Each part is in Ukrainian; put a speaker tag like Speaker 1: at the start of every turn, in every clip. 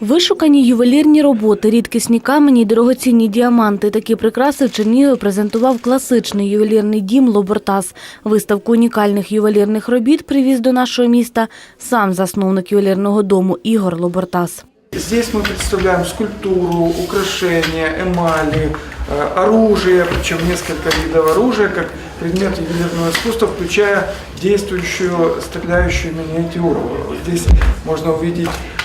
Speaker 1: Вишукані ювелірні роботи, рідкісні камені й дорогоцінні діаманти. Такі прикраси в Чернігові презентував класичний ювелірний дім «Лобортас». Виставку унікальних ювелірних робіт привіз до нашого міста сам засновник ювелірного дому Ігор Лобортас.
Speaker 2: Здесь мы представляем скульптуру, украшения, эмали, э, оружие, причем несколько видов оружия, как предмет ювелирного искусства, включая действующую стреляющую миниатюру. Здесь можно увидеть э, э,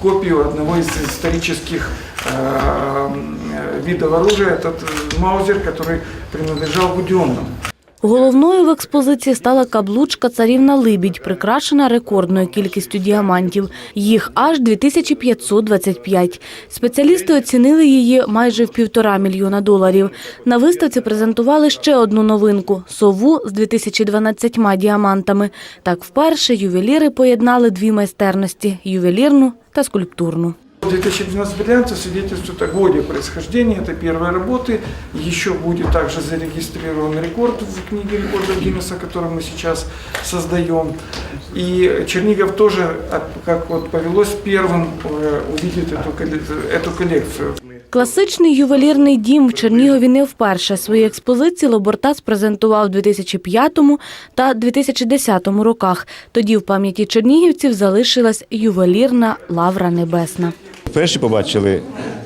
Speaker 2: копию одного из исторических э, м, видов оружия, этот э, маузер, который принадлежал Буденному.
Speaker 1: Головною в експозиції стала каблучка царівна Либідь, прикрашена рекордною кількістю діамантів. Їх аж 2525. Спеціалісти оцінили її майже в півтора мільйона доларів. На виставці презентували ще одну новинку – сову з 2012 діамантами. Так вперше ювеліри поєднали дві майстерності – ювелірну та скульптурну.
Speaker 2: 2012 бриллиантов свидетельствует о годе происхождения этой первой работы. Еще будет также зарегистрирован рекорд в книге рекордов Гиннесса, который мы сейчас создаем. И Чернигов тоже, а, как вот повелось, первым э, увидит эту, колле- эту коллекцию.
Speaker 1: Класичний ювелірний дім в Чернігові не вперше. Свої експозиції Лобортас презентував у 2005 та 2010 роках. Тоді в пам'яті чернігівців залишилась ювелірна лавра небесна.
Speaker 3: Перші побачили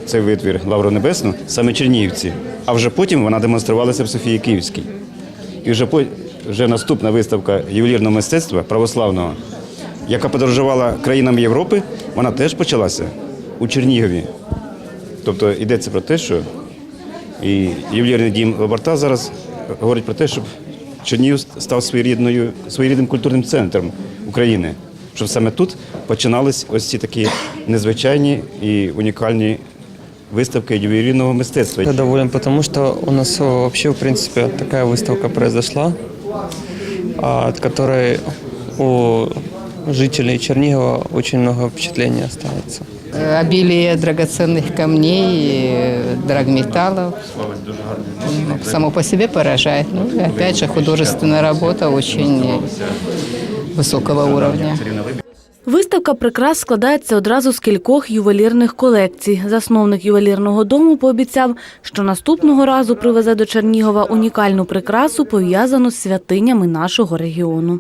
Speaker 3: цей витвір Лавру Небесну саме чернігівці, а вже потім вона демонструвалася в Софії Київській. І вже, по- вже наступна виставка ювелірного мистецтва православного, яка подорожувала країнами Європи, вона теж почалася у Чернігові. Тобто йдеться про те, що і ювелірний дім Лабарта зараз говорить про те, щоб Чернігів став своєрідною, своєрідним культурним центром України. Щоб саме тут починались ось ці такі незвичайні і унікальні виставки ювелірного мистецтва.
Speaker 4: Я доволен, потому что у нас э, вообще, в принципе, такая выставка произошла, а, от которой у жителей Чернигова очень много впечатлений останется.
Speaker 5: обилие драгоценных камней, э, драгметаллов. Ну, Само по себе поражает. Ну, и опять же, художественная работа очень э, высокого уровня.
Speaker 1: Виставка прикрас складається одразу з кількох ювелірних колекцій. Засновник ювелірного дому пообіцяв, що наступного разу привезе до Чернігова унікальну прикрасу, пов'язану з святинями нашого регіону.